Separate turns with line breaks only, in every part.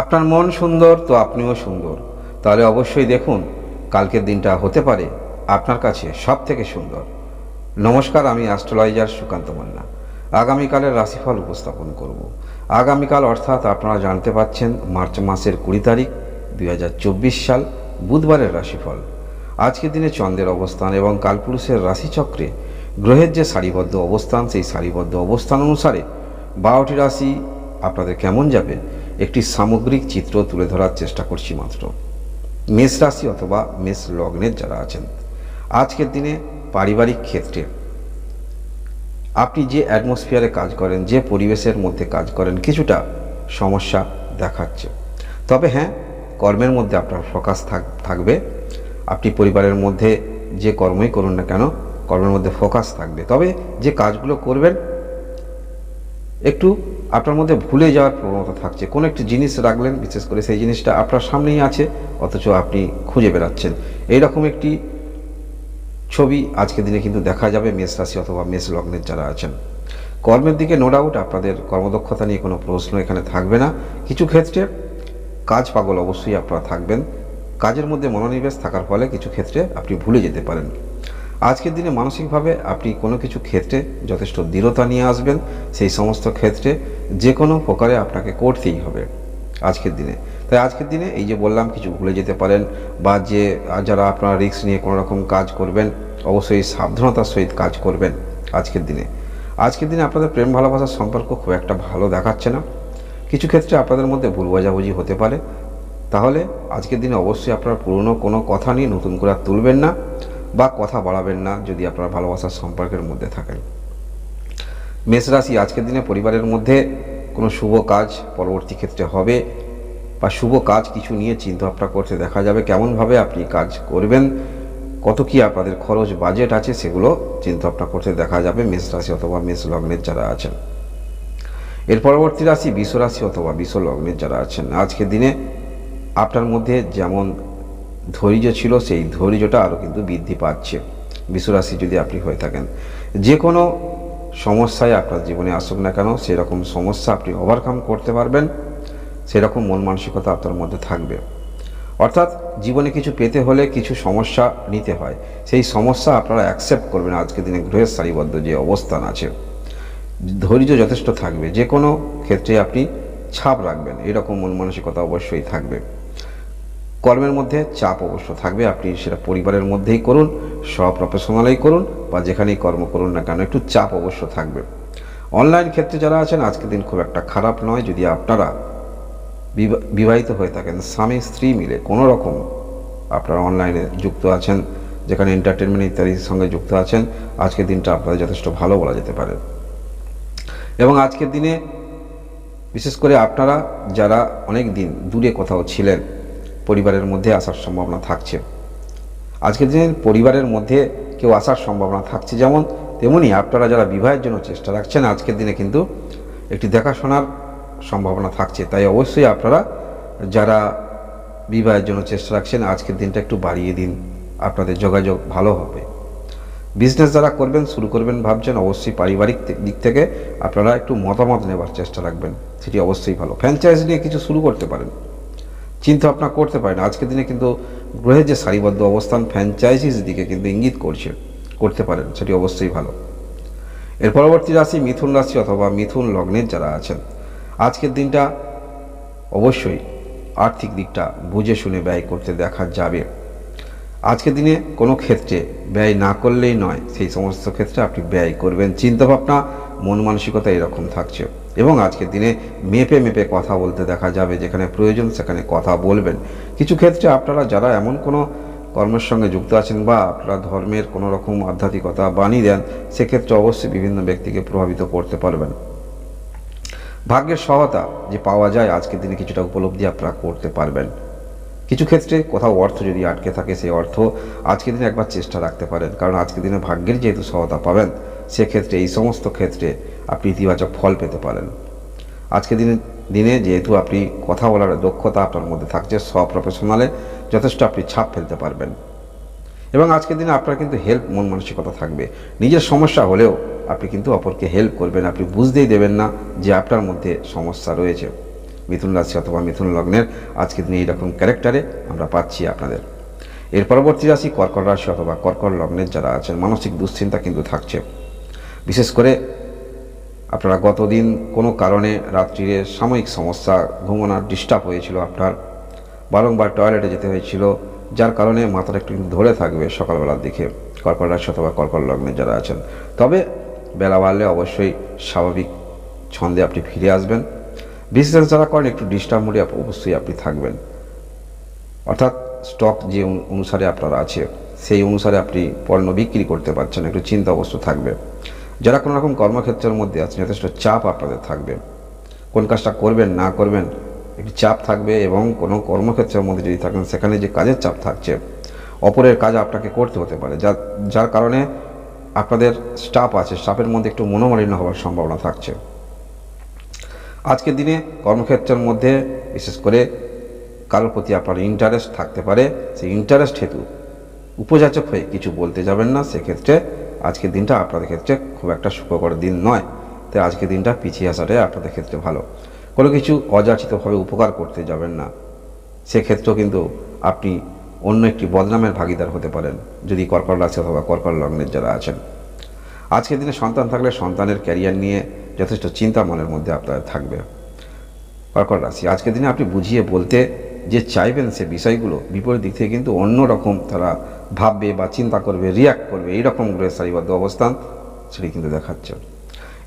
আপনার মন সুন্দর, তো আপনিও সুন্দর। তাহলে অবশ্যই দেখুন, কালকের দিনটা হতে পারে আপনার কাছে সব থেকে সুন্দর। নমস্কার, আমি অ্যাস্ট্রোলজার সুকান্ত মান্না। আগামীকালের রাশিফল উপস্থাপন করব। আগামীকাল অর্থাৎ আপনারা জানতে পাচ্ছেন, মার্চ মাসের কুড়ি তারিখ দু হাজার চব্বিশ সাল, বুধবারের রাশিফল। আজকের দিনে চন্দ্রের অবস্থান এবং কালপুরুষের রাশিচক্রে গ্রহের যে সারিবদ্ধ অবস্থান, সেই সারিবদ্ধ অবস্থান অনুসারে বারোটি রাশি আপনাদের কেমন যাবে একটি সামগ্রিক চিত্র তুলে ধরার চেষ্টা করছি মাত্র। মেষ রাশি অথবা মেষ লগ্নের যারা আছেন, আজকের দিনে পারিবারিক ক্ষেত্রে আপনি যে অ্যাটমসফিয়ারে কাজ করেন, যে পরিবেশের মধ্যে কাজ করেন, কিছুটা সমস্যা দেখাচ্ছে। তবে হ্যাঁ কর্মের মধ্যে আপনার ফোকাস থাক, থাকবে। আপনি পরিবারের মধ্যে যে কর্মই করুন না কেন, কর্মের মধ্যে ফোকাস থাকবে। তবে যে কাজগুলো করবেন, একটু আপনার মধ্যে ভুলে যাওয়ার প্রবণতা থাকছে। কোনো একটি জিনিস রাখলেন, বিশেষ করে সেই জিনিসটা আপনার সামনেই আছে, অথচ আপনি খুঁজে বেড়াচ্ছেন। এইরকম একটি ছবি আজকের দিনে কিন্তু দেখা যাবে মেষ রাশি অথবা মেষ লগ্নের যারা আছেন। কর্মের দিকে নো ডাউট আপনাদের কর্মদক্ষতা নিয়ে কোনো প্রশ্ন এখানে থাকবে না। কিছু ক্ষেত্রে কাজ পাগল অবশ্যই আপনারা থাকবেন। কাজের মধ্যে মনোনিবেশ থাকার ফলে কিছু ক্ষেত্রে আপনি ভুলে যেতে পারেন। আজকের দিনে মানসিকভাবে আপনি কোনো কিছু ক্ষেত্রে যথেষ্ট দৃঢ়তা নিয়ে আসবেন, সেই সমস্ত ক্ষেত্রে যে কোনো প্রকারে আপনাকে করতেই হবে আজকের দিনে। তাই আজকের দিনে এই যে বললাম, কিছু ভুলে যেতে পারেন বা যে যারা আপনারা রিস্ক নিয়ে কোনো রকম কাজ করবেন, অবশ্যই সাবধানতার সহিত কাজ করবেন আজকের দিনে। আজকের দিনে আপনাদের প্রেম ভালোবাসার সম্পর্ক খুব একটা ভালো দেখাচ্ছে না। কিছু ক্ষেত্রে আপনাদের মধ্যে ভুল বোঝাবুঝি হতে পারে। তাহলে আজকের দিনে অবশ্যই আপনারা পুরনো কোনো কথা নিয়ে নতুন করে তুলবেন না। বা কথা বাড়াবেন না যদি আপনারা ভালোবাসার সম্পর্কের মধ্যে থাকেন। মেষ রাশি আজকের দিনে পরিবারের মধ্যে কোনো শুভ কাজ পরবর্তী ক্ষেত্রে হবে বা শুভ কাজ কিছু নিয়ে চিন্তাভাবনা করতে দেখা যাবে কেমনভাবে আপনি কাজ করবেন, কত কি আপনাদের খরচ, বাজেট আছে সেগুলো চিন্তাভাবনা করতে দেখা যাবে মেষ রাশি অথবা মেষ লগ্নের যারা আছেন। এর পরবর্তী রাশি বিষ রাশি অথবা বিশ্ব লগ্নের যারা আছেন। আজকের দিনে আপনার মধ্যে যেমন ধৈর্য ছিল, সেই ধৈর্যটা আরও কিন্তু বৃদ্ধি পাচ্ছে। বিশ্বরাশি যদি আপনি হয়ে থাকেন যে কোনো সমস্যায় আপনার জীবনে আসুক না কেন, সেরকম সমস্যা আপনি ওভারকাম করতে পারবেন, সেরকম মন মানসিকতা আপনার মধ্যে থাকবে। অর্থাৎ জীবনে কিছু পেতে হলে কিছু সমস্যা নিতে হয়। সেই সমস্যা আপনারা অ্যাকসেপ্ট করবেন। আজকের দিনে গ্রহের সারিবদ্ধ যে অবস্থান আছে, ধৈর্য যথেষ্ট থাকবে। যে কোনো ক্ষেত্রে আপনি ছাপ রাখবেন। এরকম মন মানসিকতা অবশ্যই থাকবে। কর্মের মধ্যে চাপ অবশ্য থাকবে। আপনি সেটা পরিবারের মধ্যেই করুন, সব প্রফেশনালেই করুন বা যেখানেই কর্ম করুন না কেন, একটু চাপ অবশ্য থাকবে। অনলাইন ক্ষেত্রে যারা আছেন, আজকের দিন খুব একটা খারাপ নয়। যদি আপনারা বিবা- বিবাহিত হয়ে থাকেন, স্বামী, স্ত্রী মিলে কোনো রকম আপনারা অনলাইনে যুক্ত আছেন, যেখানে এন্টারটেনমেন্ট ইত্যাদির সঙ্গে যুক্ত আছেন, আজকের দিনটা আপনাদের যথেষ্ট ভালো বলা যেতে পারে। এবং আজকের দিনে বিশেষ করে আপনারা যারা অনেক দিন দূরে কোথাও ছিলেন পরিবারের মধ্যে আসার সম্ভাবনা থাকছে। আজকের দিনে পরিবারের মধ্যে কেউ আসার সম্ভাবনা থাকছে যেমন তেমনি আপনারা যারা বিবাহের জন্য চেষ্টা রাখছেন, আজকের দিনে কিন্তু একটি দেখাশোনার সম্ভাবনা থাকছে। তাই অবশ্যই আপনারা যারা বিবাহের জন্য চেষ্টা রাখছেন, আজকের দিনটা একটু বাড়িয়ে দিন। আপনাদের যোগাযোগ ভালো হবে। বিজনেস যারা করবেন, শুরু করবেন ভাবছেন, অবশ্যই পারিবারিক দিক থেকে আপনারা একটু মতামত নেবার চেষ্টা রাখবেন। সেটি অবশ্যই ভালো। ফ্র্যাঞ্চাইজ নিয়ে কিছু শুরু করতে পারেন। চিন্তা ভাবনা করতে পারেন আজকের দিনে কিন্তু গ্রহের যে সারিবদ্ধ অবস্থান ফ্র্যাঞ্চাইজিস দিকে কিন্তু ইঙ্গিত করছে, করতে পারেন সেটি অবশ্যই ভালো। এর পরবর্তী রাশি মিথুন রাশি অথবা মিথুন লগ্নের যারা আছেন, আজকের দিনটা অবশ্যই আর্থিক দিকটা বুঝে শুনে ব্যয় করতে দেখা যাবে। আজকের দিনে কোনো ক্ষেত্রে ব্যয় না করলেই নয়, সেই সমস্ত ক্ষেত্রে আপনি ব্যয় করবেন। চিন্তাভাবনা মন মানসিকতা এরকম থাকছে। এবং আজকের দিনে মেপে মেপে কথা বলতে দেখা যাবে, যেখানে প্রয়োজন সেখানে কথা বলবেন। কিছু ক্ষেত্রে আপনারা যারা এমন কোনো কর্মের সঙ্গে যুক্ত আছেন বা আপনারা ধর্মের কোনো রকম আধ্যাত্মিকতা বাণী দেন, সেক্ষেত্রে অবশ্যই বিভিন্ন ব্যক্তিকে প্রভাবিত করতে পারবেন। ভাগ্যের সহায়তা যে পাওয়া যায়, আজকের দিনে কিছুটা উপলব্ধি আপনারা করতে পারবেন। কিছু ক্ষেত্রে কোথাও অর্থ যদি আটকে থাকে, সেই অর্থ আজকের দিনে একবার চেষ্টা রাখতে পারেন, কারণ আজকের দিনে ভাগ্যের যেহেতু সহায়তা পাবেন সেক্ষেত্রে, এই সমস্ত ক্ষেত্রে আপনি ইতিবাচক ফল পেতে পারেন। আজকের দিনে দিনে যেহেতু আপনি কথা বলার দক্ষতা আপনার মধ্যে থাকছে সব প্রফেশনালে যথেষ্ট আপনি ছাপ ফেলতে পারবেন। এবং আজকের দিনে আপনার কিন্তু হেল্প মন মানসিকতা থাকবে। নিজের সমস্যা হলেও আপনি কিন্তু অপরকে হেল্প করবেন, আপনি বুঝতেই দেবেন না যে আপনার মধ্যে সমস্যা রয়েছে। মিথুন রাশি অথবা মিথুন লগ্নের আজকের দিনে এইরকম ক্যারেক্টারে আমরা পাচ্ছি আপনাদের। এর পরবর্তী রাশি কর্কট রাশি অথবা কর্কট লগ্নের যারা আছেন, মানসিক দুশ্চিন্তা কিন্তু থাকছে। বিশেষ করে আপনারা গতদিন কোনো কারণে রাত্রিরে সাময়িক সমস্যা ঘুমানোর ডিস্টার্ব হয়েছিল আপনার। বারংবার টয়লেটে যেতে হয়েছিল, যার কারণে মাথাটা একটু কিন্তু ধরে থাকবে সকালবেলার দিকে। কর্কট রাশি অথবা কর্কট লগ্নে যারা আছেন। তবে বেলা বাড়লে অবশ্যই স্বাভাবিক ছন্দে আপনি ফিরে আসবেন। বিজনেস যারা করেন একটু ডিস্টার্ব মোডে অবশ্যই আপনি থাকবেন। অর্থাৎ স্টক যে অনুসারে আপনার আছে, সেই অনুসারে আপনি পণ্য বিক্রি করতে পারছেন, একটু চিন্তা অবশ্য থাকবে। যারা কোনো রকম কর্মক্ষেত্রের মধ্যে আছেন, যথেষ্ট চাপ আপনাদের থাকবে। কোন কাজটা করবেন, না করবেন, একটি চাপ থাকবে এবং কোনো কর্মক্ষেত্রের মধ্যে যদি থাকেন, সেখানে যে কাজের চাপ থাকছে, অপরের কাজ আপনাকে করতে হতে পারে। যার যার কারণে আপনাদের স্টাফ আছে স্টাফের মধ্যে একটু মনোমালিন্য হওয়ার সম্ভাবনা থাকছে। আজকের দিনে কর্মক্ষেত্রের মধ্যে, বিশেষ করে কারোর প্রতি আপনার ইন্টারেস্ট থাকতে পারে, সেই ইন্টারেস্ট হেতু উপযাচক হয়ে কিছু বলতে যাবেন না, সেক্ষেত্রে আজকের দিনটা আপনাদের ক্ষেত্রে খুব একটা সুখকর দিন নয়। তাই আজকের দিনটা পিছিয়ে আসাটাই আপনাদের ক্ষেত্রে ভালো। কোনো কিছু অযাচিতভাবে উপকার করতে যাবেন না। সেক্ষেত্রেও কিন্তু আপনি অন্য একটি বদনামের ভাগিদার হতে পারেন, যদি কর্কট রাশি অথবা কর্কট লগ্নের যারা আছেন। আজকের দিনে সন্তান থাকলে সন্তানের ক্যারিয়ার নিয়ে যথেষ্ট চিন্তা মনের মধ্যে আপনার থাকবে। কর্কট রাশি, আজকের দিনে আপনি বুঝিয়ে বলতে যে চাইবেন সে বিষয়গুলো, বিপরীত দিক থেকে কিন্তু অন্য রকম তারা ভাববে বা চিন্তা করবে রিয়াক্ট করবে, এইরকম গ্রহের সারিবদ্ধ অবস্থান সেটি কিন্তু দেখাচ্ছে।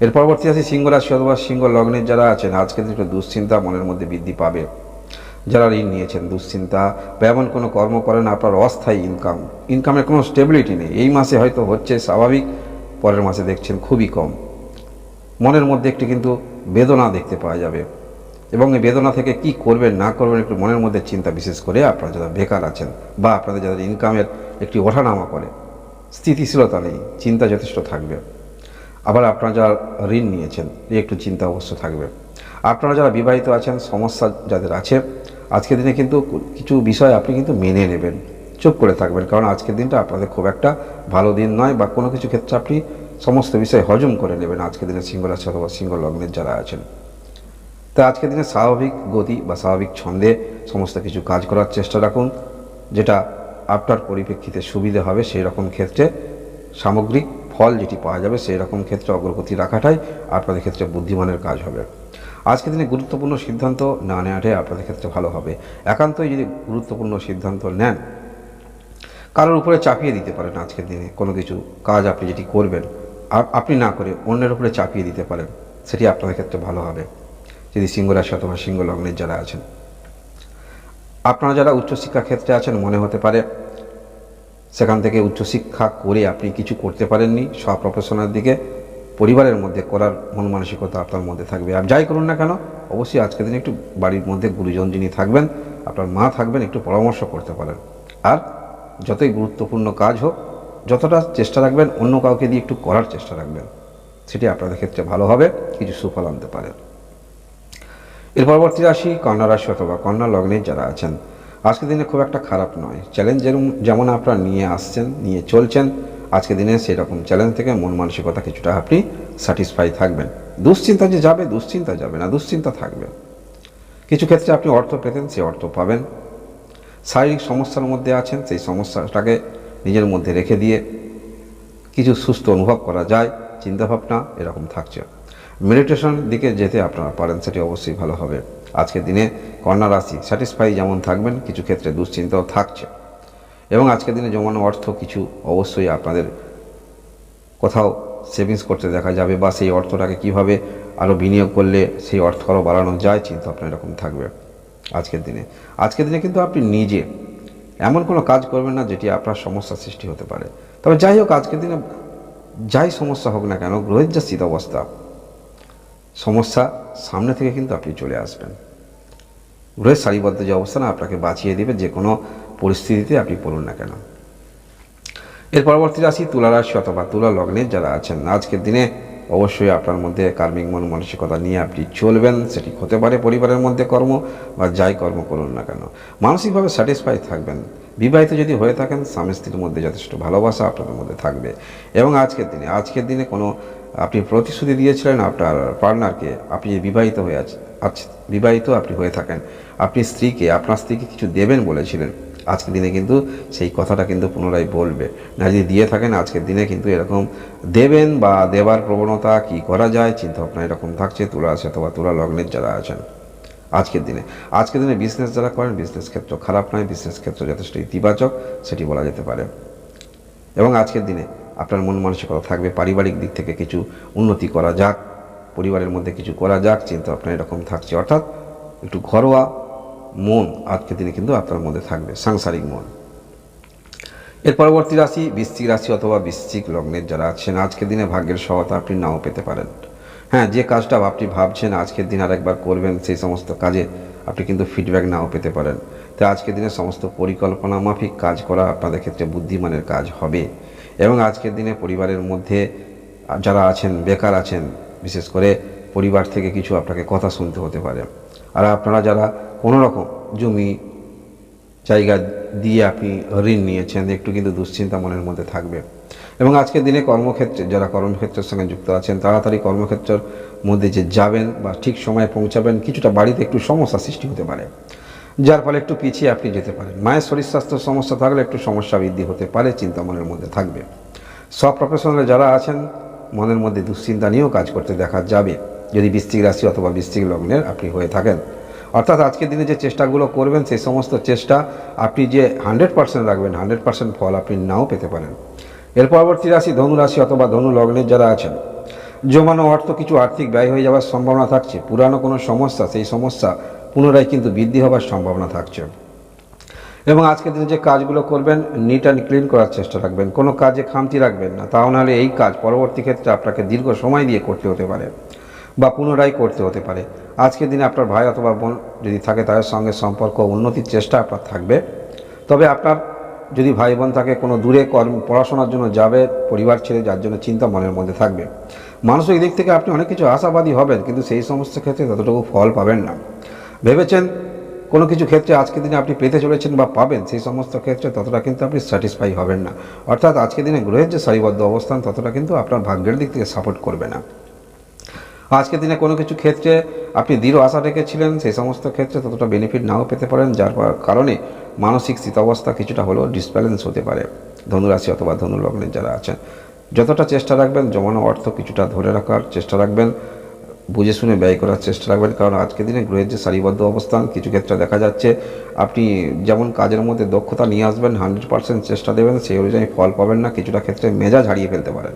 এর পরবর্তী আছে সিংহ রাশি অথবা সিংহ লগ্নের যারা আছেন, আজকের একটু দুশ্চিন্তা মনের মধ্যে বৃদ্ধি পাবে। যারা ঋণ নিয়েছেন, দুশ্চিন্তা, বা এমন কোনো কর্ম করেন, আপনার অস্থায়ী ইনকাম ইনকামের কোনো স্টেবিলিটি নেই। এই মাসে হয়তো হচ্ছে স্বাভাবিক, পরের মাসে দেখছেন খুবই কম। মনের মধ্যে একটি কিন্তু বেদনা দেখতে পাওয়া যাবে। এবং এই বেদনা থেকে কি করবেন, না করবেন একটু মনের মধ্যে চিন্তা বিশেষ করে আপনারা যারা বেকার আছেন বা আপনাদের যাদের ইনকামের একটি ওঠানামা করে, স্থিতিশীলতা নেই, চিন্তা যথেষ্ট থাকবে। আবার আপনারা যারা ঋণ নিয়েছেন একটু চিন্তা অবশ্য থাকবে। আপনারা যারা বিবাহিত আছেন, সমস্যা যাদের আছে, আজকের দিনে কিন্তু কিছু বিষয় আপনি কিন্তু মেনে নেবেন, চুপ করে থাকবেন, কারণ আজকের দিনটা আপনাদের খুব একটা ভালো দিন নয় বা কোনো কিছু ক্ষেত্রে আপনি সমস্ত বিষয় হজম করে নেবেন আজকের দিনে সিংহ রাশি অথবা সিংহ লগ্নের যারা আছেন। তাই আজকের দিনে স্বাভাবিক গতি বা স্বাভাবিক ছন্দে সমস্ত কিছু কাজ করার চেষ্টা রাখুন, যেটা আপনার পরিপ্রেক্ষিতে সুবিধে হবে সেই রকম ক্ষেত্রে। সামগ্রিক ফল যেটি পাওয়া যাবে সেই রকম ক্ষেত্রে অগ্রগতি রাখাটাই আপনাদের ক্ষেত্রে বুদ্ধিমানের কাজ হবে। আজকের দিনে গুরুত্বপূর্ণ সিদ্ধান্ত না নেওয়াটাই আপনাদের ক্ষেত্রে ভালো হবে। একান্তই যদি গুরুত্বপূর্ণ সিদ্ধান্ত নেন, কারোর উপরে চাপিয়ে দিতে পারেন আজকের দিনে কোনো কিছু কাজ আপনি যেটি করবেন আপ- আপনি না করে অন্যের উপরে চাপিয়ে দিতে পারেন, সেটি আপনাদের ক্ষেত্রে ভালো হবে। যদি সিংহ রাশি অথবা সিংহ লগ্নের যারা আছেন। আপনারা যারা উচ্চশিক্ষা ক্ষেত্রে আছেন, মনে হতে পারে সেখান থেকে উচ্চশিক্ষা করে আপনি কিছু করতে পারেননি, সব প্রফেশনের দিকে পরিবারের মধ্যে করার মন মানসিকতা আপনার মধ্যে থাকবে। আর যাই করুন না কেন, অবশ্যই আজকের দিনে একটু বাড়ির মধ্যে গুরুজন যিনি থাকবেন, আপনার মা থাকবেন, একটু পরামর্শ করতে পারেন। আর যতই গুরুত্বপূর্ণ কাজ হোক, যতটা চেষ্টা রাখবেন, অন্য কাউকে দিয়ে একটু করার চেষ্টা রাখবেন, সেটি আপনাদের ক্ষেত্রে ভালো হবে, কিছু সুফল আনতে পারে এর পরবর্তী রাশি কন্যা রাশি অথবা কন্যা লগ্নে যারা আছেন, আজকের দিনে খুব একটা খারাপ নয়। চ্যালেঞ্জ যেমন আপনারা নিয়ে আসছেন, নিয়ে চলছেন, আজকের দিনে সেরকম চ্যালেঞ্জ থেকে মন মানসিকতা কিছুটা আপনি স্যাটিসফাই থাকবেন। দুশ্চিন্তা যে যাবে, দুশ্চিন্তা যাবে না, দুশ্চিন্তা থাকবে। কিছু ক্ষেত্রে আপনি অর্থ পেতেন সেই অর্থ পাবেন। শারীরিক সমস্যার মধ্যে আছেন, সেই সমস্যাটাকে নিজের মধ্যে রেখে দিয়ে কিছু সুস্থ অনুভব করা যায়, চিন্তাভাবনা এরকম থাকছে। মেডিটেশন দিকে যেতে আপনারা পারেন, সেটি অবশ্যই ভালো হবে। আজকের দিনে কন্যা রাশি স্যাটিসফাই যেমন থাকবেন, কিছু ক্ষেত্রে দুশ্চিন্তাও থাকছে। এবং আজকের দিনে জমানো অর্থ কিছু অবশ্যই আপনাদের কোথাও সেভিংস করতে দেখা যাবে বা সেই অর্থটাকে কীভাবে আরও বিনিয়োগ করলে সেই অর্থ আরও বাড়ানো যায়, চিন্তা আপনার এরকম থাকবে আজকের দিনে। আজকের দিনে কিন্তু আপনি নিজে এমন কোনো কাজ করবেন না যেটি আপনার সমস্যা সৃষ্টি হতে পারে। তবে যাই হোক, আজকের দিনে যাই সমস্যা হোক না কেন গ্রহের যা স্থিত অবস্থা সমস্যা সামনে থেকে কিন্তু আপনি চলে আসবেন। গ্রহের সারিবদ্ধ যে অবস্থান, আপনাকে বাঁচিয়ে দেবে, যে কোনো পরিস্থিতিতে আপনি পড়ুন না কেন। এর পরবর্তী রাশি তুলা রাশি অথবা তুলা লগ্নের যারা আছেন, আজকের দিনে অবশ্যই আপনার মধ্যে কার্মিক মন, মানসিকতা নিয়ে আপনি চলবেন, সেটি হতে পারে পরিবারের মধ্যে কর্ম বা যাই কর্ম করুন না কেন। মানসিকভাবে স্যাটিসফাই থাকবেন। বিবাহিত যদি হয়ে থাকেন, স্বামী স্ত্রীর মধ্যে যথেষ্ট ভালোবাসা আপনাদের মধ্যে থাকবে। এবং আজকের দিনে আজকের দিনে কোনো আপনি প্রতিশ্রুতি দিয়েছিলেন আপনার পার্টনারকে, আপনি বিবাহিত হয়ে আছে বিবাহিত আপনি হয়ে থাকেন, আপনি স্ত্রীকে, আপনার স্ত্রীকে কিছু দেবেন বলেছিলেন, আজকের দিনে কিন্তু সেই কথাটা কিন্তু পুনরায় বলবে। না, যদি দিয়ে থাকেন, আজকের দিনে কিন্তু এরকম দেবেন বা দেবার প্রবণতা কি করা যায় চিন্তা ভাবনা এরকম থাকছে তুলা আছে অথবা তুলা লগ্নের যারা আছেন, আজকের দিনে। আজকের দিনে বিজনেস যারা করেন বিজনেস ক্ষেত্র খারাপ নয় বিজনেস ক্ষেত্র যথেষ্ট ইতিবাচক, সেটি বলা যেতে পারে। এবং আজকের দিনে আপনার মন মানসিকতা থাকবে, পারিবারিক দিক থেকে কিছু উন্নতি করা যাক, পরিবারের মধ্যে কিছু করা যাক, চিন্তা আপনার এরকম থাকছে। অর্থাৎ একটু ঘরোয়া মন আজকের দিনে কিন্তু আপনার মধ্যে থাকবে, সাংসারিক মন। এর পরবর্তী রাশি বৃশ্চিক রাশি অথবা বৃশ্চিক লগ্নের যারা আছেন, আজকের দিনে ভাগ্যের সহায়তা আপনি নাও পেতে পারেন। হ্যাঁ যে কাজটা আপনি ভাবছেন আজকের দিন আর একবার করবেন, সেই সমস্ত কাজে আপনি কিন্তু ফিডব্যাক নাও পেতে পারেন। তাই আজকের দিনে সমস্ত পরিকল্পনা মাফিক কাজ করা আপনাদের ক্ষেত্রে বুদ্ধিমানের কাজ হবে। এবং আজকের দিনে পরিবারের মধ্যে যারা আছেন, বেকার আছেন, বিশেষ করে পরিবার থেকে কিছু আপনাকে কথা শুনতে হতে পারে। আর আপনারা যারা কোনো রকম জমি জায়গা দিয়ে আপনি ঋণ নিয়েছেন, একটু কিন্তু দুশ্চিন্তা মনের মধ্যে থাকবে। এবং আজকের দিনে কর্মক্ষেত্রে, যারা কর্মক্ষেত্রের সঙ্গে যুক্ত আছেন, তাড়াতাড়ি কর্মক্ষেত্রের মধ্যে যে যাবেন বা ঠিক সময়ে পৌঁছাবেন, কিছুটা বাড়িতে একটু সমস্যা সৃষ্টি হতে পারে। যার ফলে একটু পিছিয়ে আপনি যেতে পারেন। মায়ের শরীর স্বাস্থ্য সমস্যা থাকলে একটু সমস্যা বৃদ্ধি হতে পারে, চিন্তা মনের মধ্যে থাকবে। সব প্রফেশনালে যারা আছেন, মনের মধ্যে দুশ্চিন্তা নিয়েও কাজ করতে দেখা যাবে। যদি বৃশ্চিক রাশি অথবা বৃশ্চিক লগ্নের আপনি হয়ে থাকেন। অর্থাৎ আজকের দিনে যে চেষ্টাগুলো করবেন, সেই সমস্ত চেষ্টা আপনি যে হান্ড্রেড পার্সেন্ট রাখবেন, হান্ড্রেড পার্সেন্ট ফল আপনি নাও পেতে পারেন। এর পরবর্তী রাশি ধনু রাশি অথবা ধনু লগ্নের যারা আছেন। জমানো অর্থ কিছু আর্থিক ব্যয় হয়ে যাওয়ার সম্ভাবনা থাকছে। পুরানো কোনো সমস্যা, সেই সমস্যা পুনরায় কিন্তু বৃদ্ধি হওয়ার সম্ভাবনা থাকছে। এবং আজকের দিনে যে কাজগুলো করবেন নিট অ্যান্ড ক্লিন করার চেষ্টা রাখবেন। কোনো কাজে খামতি রাখবেন না। তাও নাহলে এই কাজ পরবর্তী ক্ষেত্রে আপনাকে দীর্ঘ সময় দিয়ে করতে হতে পারে বা পুনরায় করতে হতে পারে। আজকের দিনে আপনার ভাই অথবা বোন যদি থাকে, তাদের সঙ্গে সম্পর্ক উন্নতির চেষ্টা আপনার থাকবে। তবে আপনার যদি ভাই বোন থাকে, কোনো দূরে কর্ম, পড়াশোনার জন্য যাবে, পরিবার ছেড়ে যার জন্য চিন্তা মনের মধ্যে থাকবে। মানসিক দিক থেকে আপনি অনেক কিছু আশাবাদী হবেন, কিন্তু সেই সমস্ত ক্ষেত্রে ততটুকু ফল পাবেন না। ভেবেছেন কোনো কিছু ক্ষেত্রে আজকের দিনে আপনি পেতে চলেছেন বা পাবেন, সেই সমস্ত ক্ষেত্রে ততটা কিন্তু আপনি স্যাটিসফাই হবেন না। অর্থাৎ আজকের দিনে গ্রহের যে সারিবদ্ধ অবস্থান, ততটা কিন্তু আপনার ভাগ্যের দিক থেকে সাপোর্ট করবে না। আজকের দিনে কোনো কিছু ক্ষেত্রে আপনি দৃঢ় আশা রেখেছিলেন, সেই সমস্ত ক্ষেত্রে ততটা বেনিফিট নাও পেতে পারেন, যার কারণে মানসিক স্থিতাবস্থা কিছুটা হলেও ডিসব্যালেন্স হতে পারে। ধনুরাশি অথবা ধনু লগ্নের যারা আছেন, যতটা চেষ্টা রাখবেন, জমানো অর্থ কিছুটা ধরে রাখার চেষ্টা রাখবেন। বুঝে শুনে ব্যয় করার চেষ্টা রাখবেন। কারণ আজকের দিনে গ্রহের যে সারিবদ্ধ অবস্থান, কিছু ক্ষেত্রে দেখা যাচ্ছে আপনি যেমন কাজের মধ্যে দক্ষতা নিয়ে আসবেন, হান্ড্রেড পার্সেন্ট চেষ্টা দেবেন, সেই অনুযায়ী ফল পাবেন না, কিছুটা ক্ষেত্রে মেজাজ হারিয়ে ফেলতে পারেন।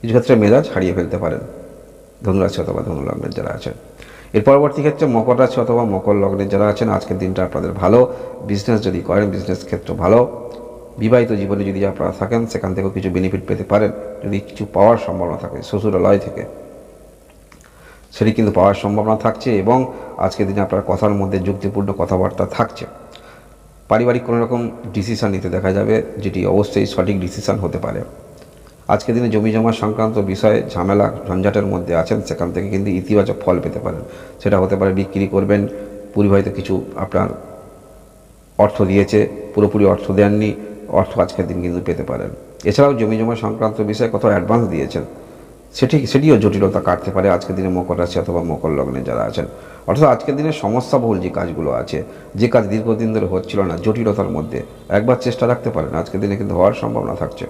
কিছু ক্ষেত্রে মেজাজ হারিয়ে ফেলতে পারেন। ধনুরাশি অথবা ধনু লগ্নের যারা আছেন। এর পরবর্তী ক্ষেত্রে মকর রাশি অথবা মকর লগ্নের যারা আছেন, আজকের দিনটা আপনাদের ভালো। বিজনেস যদি করেন বিজনেস ক্ষেত্র ভালো। বিবাহিত জীবনে যদি আপনারা থাকেন, সেখান থেকেও কিছু বেনিফিট পেতে পারেন। যদি কিছু পাওয়ার সম্ভাবনা থাকে, শ্বশুরালয় থেকে। সেটি কিন্তু পাওয়ার সম্ভাবনা থাকছে এবং আজকের দিনে আপনার কথার মধ্যে যুক্তিপূর্ণ কথাবার্তা থাকছে। পারিবারিক কোনো রকম ডিসিশান নিতে দেখা যাবে, যেটি অবশ্যই সঠিক ডিসিশান হতে পারে। আজকের দিনে জমি জমা সংক্রান্ত বিষয়ে ঝামেলা ঝঞ্ঝাটের মধ্যে আছেন, সেখান থেকে কিন্তু ইতিবাচক ফল পেতে পারেন। সেটা হতে পারে বিক্রি করবেন পরিবাহিত কিছু আপনার অর্থ দিয়েছে, পুরোপুরি অর্থ দেননি, অর্থ আজকের দিন কিন্তু পেতে পারেন। এছাড়াও জমি জমা সংক্রান্ত বিষয়ে কত অ্যাডভান্স দিয়েছেন সেটি সেটিও জটিলতা কাটতে পারে। আজকের দিনে মকর রাশি অথবা মকর লগ্নে যারা আছেন, অর্থাৎ আজকের দিনে সমস্যাবহুল যে কাজগুলো আছে, যে কাজ দীর্ঘদিন ধরে হচ্ছিল না, জটিলতার মধ্যে একবার চেষ্টা রাখতে পারেন। আজকের দিনে কিন্তু হওয়ার সম্ভাবনা থাকছে।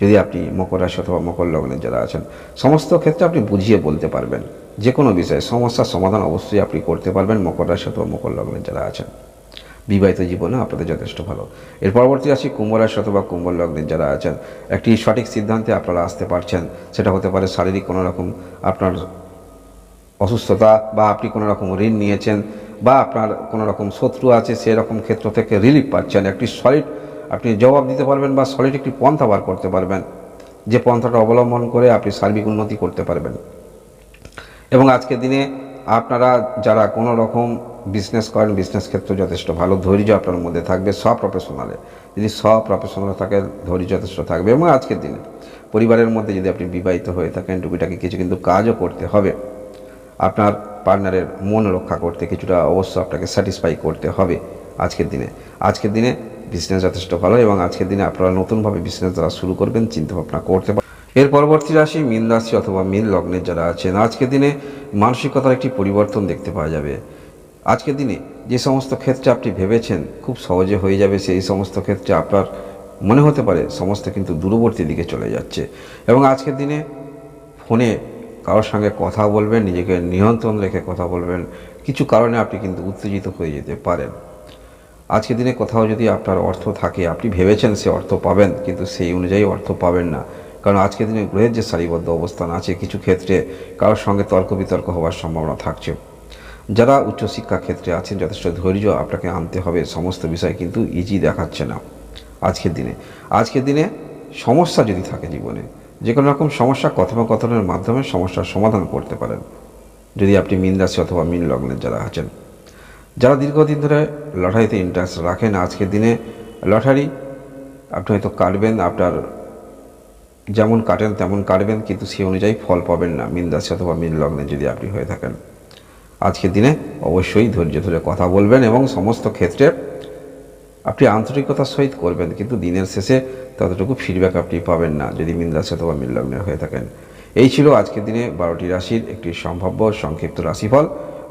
যদি আপনি মকর রাশি অথবা মকর লগ্নে যারা আছেন, সমস্ত ক্ষেত্রে আপনি বুঝিয়ে বলতে পারবেন। যে কোনো বিষয়ে সমস্যার সমাধান অবশ্যই আপনি করতে পারবেন মকর রাশি অথবা মকর লগ্নে যারা আছেন। বিবাহিত জীবনে আপনাদের যথেষ্ট ভালো। এর পরবর্তী রাশি কুম্ভ রাশি অথবা কুম্ভ লগ্নের যারা আছেন, একটি সঠিক সিদ্ধান্তে আপনারা আসতে পারছেন। সেটা হতে পারে শারীরিক কোনো রকম আপনার অসুস্থতা বা আপনি কোনো রকম ঋণ নিয়েছেন বা আপনার কোনো রকম শত্রু আছে সেরকম ক্ষেত্র থেকে রিলিফ পাচ্ছেন। একটি সলিড আপনি জবাব দিতে পারবেন বা সলিড একটি পন্থা বার করতে পারবেন। যে পন্থাটা অবলম্বন করে আপনি সার্বিক উন্নতি করতে পারবেন। এবং আজকের দিনে আপনারা যারা কোনো রকম বিজনেস করেন বিজনেস ক্ষেত্রে যথেষ্ট ভালো ধৈর্য আপনার মধ্যে থাকবে সব প্রফেশনালে যদি সব প্রফেশনাল থাকে, ধৈর্য যথেষ্ট থাকবে। এবং আজকের দিনে পরিবারের মধ্যে যদি আপনি বিবাহিত হয়ে থাকেন, টুকিটাকি কিছু কিন্তু কাজও করতে হবে। আপনার পার্টনারের মন রক্ষা করতে কিছুটা অবশ্য আপনাকে স্যাটিসফাই করতে হবে আজকের দিনে। আজকের দিনে বিজনেস যথেষ্ট ভালো এবং আজকের দিনে আপনারা নতুনভাবে বিজনেস দ্বারা শুরু করবেন, চিন্তাভাবনা করতে পারেন এর পরবর্তী রাশি মীন রাশি অথবা মীন লগ্নের যারা আছেন, আজকের দিনে মানসিকতার একটি পরিবর্তন দেখতে পাওয়া যাবে। আজকের দিনে যে সমস্ত ক্ষেত্রে আপনি ভেবেছেন, খুব সহজে হয়ে যাবে সেই সমস্ত ক্ষেত্রে আপনার মনে হতে পারে সমস্ত কিন্তু দূরবর্তী দিকে চলে যাচ্ছে। এবং আজকের দিনে ফোনে কারোর সঙ্গে কথা বলবেন, নিজেকে নিয়ন্ত্রণ রেখে কথা বলবেন, কিছু কারণে আপনি কিন্তু উত্তেজিত হয়ে যেতে পারেন। আজকের দিনে কোথাও যদি আপনার অর্থ থাকে, আপনি ভেবেছেন সে অর্থ পাবেন, কিন্তু সেই অনুযায়ী অর্থ পাবেন না। কারণ আজকের দিনে গ্রহের যে সারিবদ্ধ অবস্থান আছে, কিছু ক্ষেত্রে কারোর সঙ্গে তর্ক বিতর্ক হওয়ার সম্ভাবনা থাকছে যারা উচ্চশিক্ষা ক্ষেত্রে আছেন, যথেষ্ট ধৈর্য আপনাকে আনতে হবে, সমস্ত বিষয় কিন্তু ইজি দেখাচ্ছে না আজকের দিনে। আজকের দিনে সমস্যা যদি থাকে জীবনে যে কোনো রকম সমস্যা কথোপকথনের মাধ্যমে সমস্যার সমাধান করতে পারেন। যদি আপনি মিন রাশি অথবা মিন লগ্নের যারা আছেন, যারা দীর্ঘদিন ধরে লটারিতে ইন্টারেস্ট রাখেন, আজকের দিনে লটারি আপনি হয়তো কাটবেন, আপনার যেমন কাটেন তেমন কাটবেন, কিন্তু সেই অনুযায়ী ফল পাবেন না মিন রাশি অথবা মিন লগ্নে যদি আপনি হয়ে থাকেন। আজকের দিনে অবশ্যই ধৈর্য ধরে কথা বলবেন এবং সমস্ত ক্ষেত্রে আপনি আন্তরিকতার সহিত করবেন, কিন্তু দিনের শেষে ততটুকু ফিডব্যাক আপনি পাবেন না, যদি মিন রাশি অথবা মিন হয়ে থাকেন। এই ছিল আজকের দিনে বারোটি রাশির একটি সম্ভাব্য সংক্ষিপ্ত রাশিফল।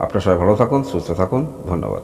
আপনার সবাই ভালো থাকুন, সুস্থ থাকুন, ধন্যবাদ।